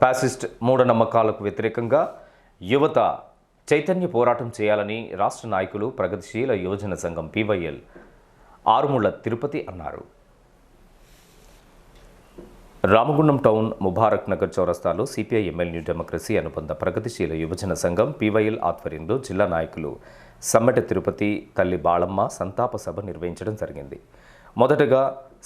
ప్యాసిస్ట్ మూఢనమ్మకాలకు వ్యతిరేకంగా యువత చైతన్య పోరాటం చేయాలని రాష్ట్ర నాయకులు ప్రగతిశీల యువజన సంఘం పీవైఎల్ ఆరుముళ్ళ తిరుపతి అన్నారు. రామగుండం టౌన్ ముబారక్ నగర్ చౌరస్తాలో సిపిఐ ఎంఎల్ న్యూ డెమోక్రసీ అనుబంధ ప్రగతిశీల యువజన సంఘం పీవైఎల్ ఆధ్వర్యంలో జిల్లా నాయకులు సమ్మెట తిరుపతి తల్లి బాళమ్మ సంతాప సభ నిర్వహించడం జరిగింది. మొదటగా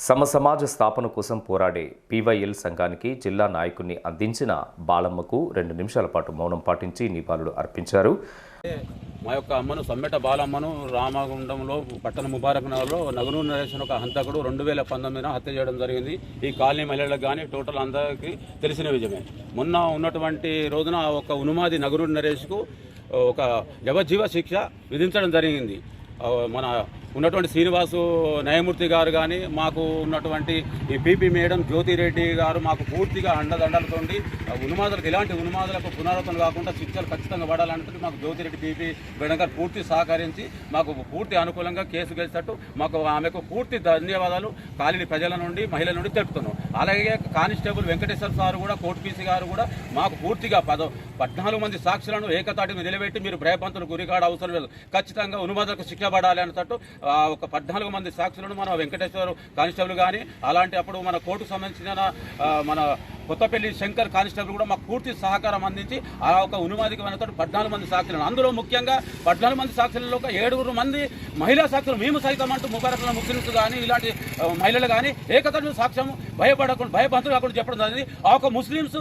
సమ సమాజ స్థాపన కోసం పోరాడే పీవైఎల్ సంఘానికి జిల్లా నాయకుడిని అందించిన బాలమ్మకు రెండు నిమిషాల పాటు మౌనం పాటించి నివాళులు అర్పించారు. మా యొక్క అమ్మను సమ్మెట బాలమ్మను రామగుండంలో పట్టణ ముబారక్ నగర్లో నగరు నరేష్ ఒక హంతకుడు రెండు వేల పంతొమ్మిదిన హత్య చేయడం జరిగింది. ఈ కాలనీ మహిళలకు కానీ టోటల్ అందరికీ తెలిసిన విజయమే. మొన్న ఉన్నటువంటి రోజున ఒక ఉనుమాది నగరు నరేష్కు ఒక యవజీవ శిక్ష విధించడం జరిగింది. మన ఉన్నటువంటి శ్రీనివాసు న్యాయమూర్తి గారు కానీ మాకు ఉన్నటువంటి ఈ పీపీ మేడం జ్యోతిరెడ్డి గారు మాకు పూర్తిగా అండదండలతోండి ఆ ఉన్మాదులకు ఎలాంటి ఉన్మాదులకు పునరావృతం కాకుండా శిక్షలు ఖచ్చితంగా పడాలంటే మాకు జ్యోతిరెడ్డి పీపీ మేడం గారు పూర్తి సహకరించి మాకు పూర్తి అనుకూలంగా కేసు గెలిచినట్టు మాకు ఆమెకు పూర్తి ధన్యవాదాలు. కాలిని ప్రజల నుండి మహిళల నుండి తెలుపుతున్నాం. అలాగే కానిస్టేబుల్ వెంకటేశ్వర సార్ కూడా కోర్టు పీసీ గారు కూడా మాకు పూర్తిగా పద పద్నాలుగు మంది సాక్షులను ఏకతాటిని నిలబెట్టి మీరు భయపంతులు గురికాడ అవసరం లేదు. ఖచ్చితంగా ఉన్మాదులకు శిక్ష పడాలి అన్నట్టు ఒక పద్నాలుగు మంది సాక్షులను మన వెంకటేశ్వర కానిస్టేబుల్ కానీ అలాంటి అప్పుడు మన కోర్టుకు సంబంధించిన మన కొత్తపల్లి శంకర్ కానిస్టేబుల్ కూడా మాకు పూర్తి సహకారం అందించి ఆ ఒక ఉన్మాదికి పద్నాలుగు మంది సాక్షులను. అందులో ముఖ్యంగా పద్నాలుగు మంది సాక్షులలో ఒక ఏడుగురు మంది మహిళా సాక్షులు మేము సైతం అంటూ ముబారక్ల ముస్లింస్ కానీ ఇలాంటి మహిళలు కానీ ఏకతను సాక్ష్యం భయపడకుండా భయబంతులు కాకుండా చెప్పడం జరిగింది. ఆ ఒక ముస్లింస్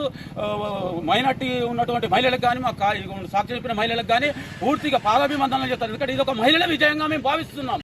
మైనార్టీ ఉన్నటువంటి మహిళలకు కానీ మా సాక్షి చెప్పిన మహిళలకు కానీ పూర్తిగా పాదాభిమందనలు చెప్తారు. ఎందుకంటే ఇది ఒక మహిళల విజయంగా మేము భావిస్తున్నాం.